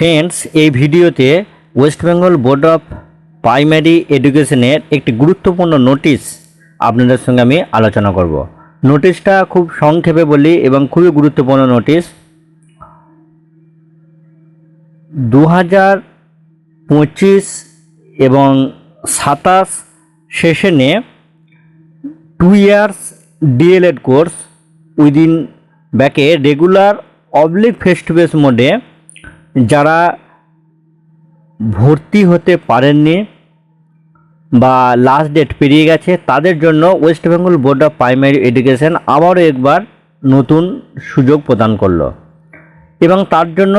Friends এই ভিডিওতে West Bengal board of primary এডুকেশনের একটি গুরুত্বপূর্ণ নোটিশ আপনাদের সঙ্গে আমি আলোচনা করব। নোটিশটা খুব সংক্ষেপে বলি এবং খুবই গুরুত্বপূর্ণ নোটিশ দু হাজার পঁচিশ এবং সাতাশ সেশনে two years DElEd course within ব্যাকে regular oblique face to face মোডে যারা ভর্তি হতে পারেননি বা লাস্ট ডেট পেরিয়ে গেছে, তাদের জন্য West Bengal Board of Primary Education আবারও একবার নতুন সুযোগ প্রদান করল। এবং তার জন্য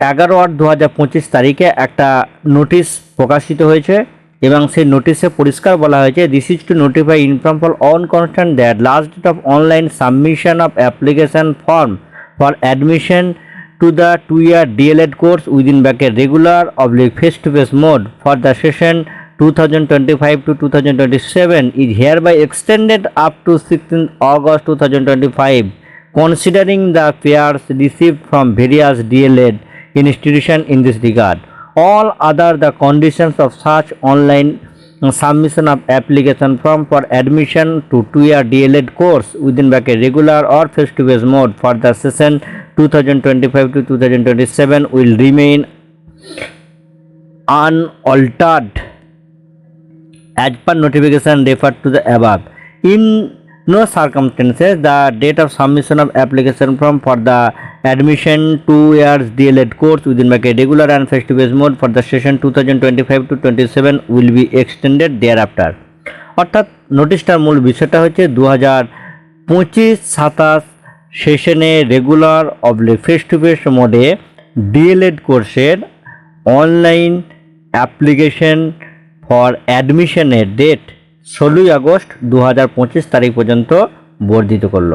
এগারো আট দু হাজার পঁচিশ তারিখে একটা নোটিশ প্রকাশিত হয়েছে এবং সেই নোটিশে পরিষ্কার বলা হয়েছে this is to notify inform for on constant that last date of online submission of application form for admission to the two-year DLED course within bracket regular oblique face-to-face mode for the session 2025 to 2027 is hereby extended up to 16th August 2025 considering the pairs received from various DLED institution in this regard. All other the conditions of such online submission of application form for admission to two-year DLED course within bracket regular or face-to-face mode for the session 2025 to 2027 will remain unaltered as per notification referred to the above. In no circumstances, the date of submission of application form for the admission two years DLED course within bracket regular and face-to-face mode for the session 2025 to 27 will be extended thereafter. অর্থাৎ নোটিশটার মূল বিষয়টা হচ্ছে দু হাজার পঁচিশ সাতাশ সেশনে regular oblique face to face মোডে ডিএলএড কোর্সের অনলাইন অ্যাপ্লিকেশন ফর অ্যাডমিশনের ডেট ষোলোই আগস্ট দু হাজার পঁচিশ তারিখ পর্যন্ত বর্ধিত করল।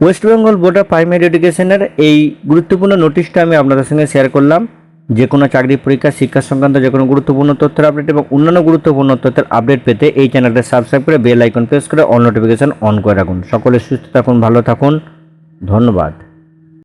West Bengal Board of Primary এডুকেশনের এই গুরুত্বপূর্ণ নোটিশটা আমি আপনাদের সঙ্গে শেয়ার করলাম। যে কোনো চাকরি পরীক্ষা, শিক্ষা সংক্রান্ত যে কোনো গুরুত্বপূর্ণ তথ্যের আপডেট এবং অন্যান্য গুরুত্বপূর্ণ তথ্যের আপডেট পেতে এই চ্যানেলটা সাবস্ক্রাইব করে বেল আইকন প্রেস করে অল নোটিফিকেশন অন করে রাখুন। সকলে সুস্থ থাকুন, ভালো থাকুন। ধন্যবাদ।